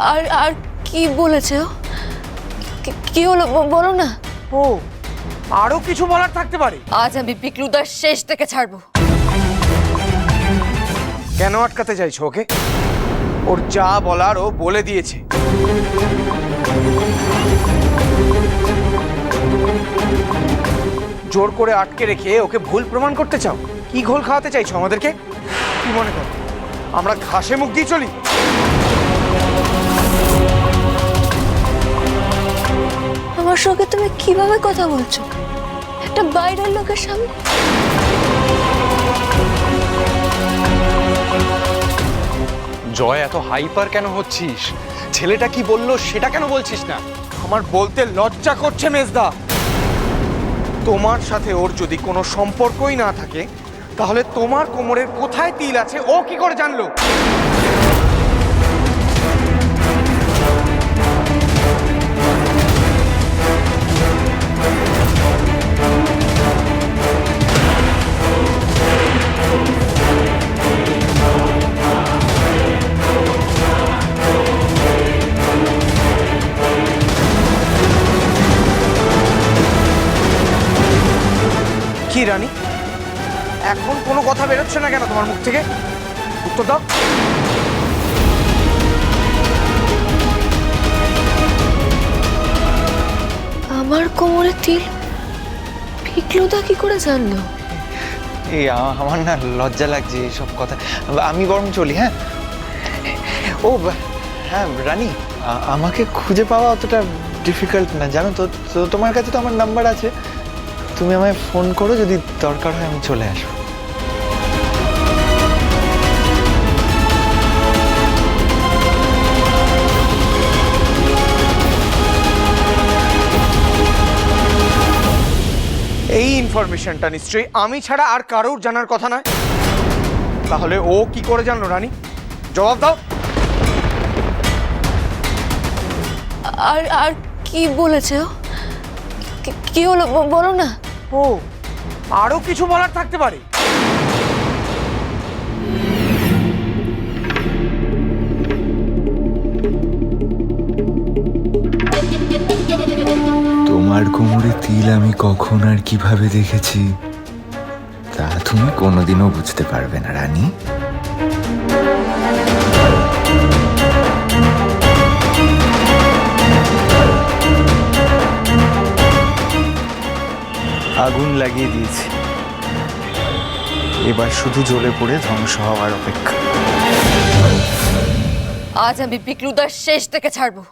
আর আর কি বলেছে ও? কি- হলো? বলো না। ও আরও কিছু বলার থাকতে পারে। আজ আমি পিকলুদার শেষ থেকে ছাড়বো। কেন আটকাতে চাইছো ওকে? ওর যা বলার ও বলে দিয়েছে। জোর করে আটকে রেখে ওকে ভুল প্রমাণ করতে চাও? কি ঘোল খাওয়াতে চাইছো আমাদেরকে? কি মনে করো? আমরা ঘাসে মুখ দিয়ে চলি। আমার সঙ্গে তুমি কীভাবে কথা বলছো? একটা বাইরের লোকের সামনে? জয় এত হাইপার কেন হচ্ছিস? ছেলেটা কি বলল সেটা কেন বলছিস না? আমার বলতে লজ্জা করছে মেজদা। তোমার সাথে ওর যদি কোনো সম্পর্কই না থাকে তাহলে তোমার কোমরের কোথায় তিল আছে? ও কি করে জানলো? কি রানী? এখন কোনো কথা বেরোচ্ছে না কেন তোমার মুখ থেকে? উত্তর দাও। আমার কোমরে তিল পিকলুদা কি করে জানলো? এই আ- আমার না লজ্জা লাগছে এইসব কথা। আমি বরং চলি হ্যাঁ? ও বা- হ্যাঁ রানী আ- আমাকে খুঁজে পাওয়া অতটা ডিফিকাল্ট না। জানো তো তো তোমার কাছে তো আমার নাম্বার আছে। তুমি আমায় ফোন করো যদি দরকার হয় আমি চলে আসব। এই ইনফরমেশনটা নিশ্চয়ই আমি ছাড়া আর কারোর জানার কথা নয়। তাহলে ও কি করে জানলো রানী? জবাব দাও। আর আর কি বলেছে ও? কি- কি হলো? বলো না। ও, আরও কিছু বলার থাকতে পারে। তোমার কোমরে তিল আমি কখন আর কীভাবে দেখেছি, তা তুমি কোনোদিনও বুঝতে পারবে না, রানী। আগুন লাগিয়ে দিয়েছি। এবার শুধু জ্বলে পড়ে ধ্বংস হওয়ার অপেক্ষা। আজ আমি বিক্রুদার শেষ থেকে ছাড়বো।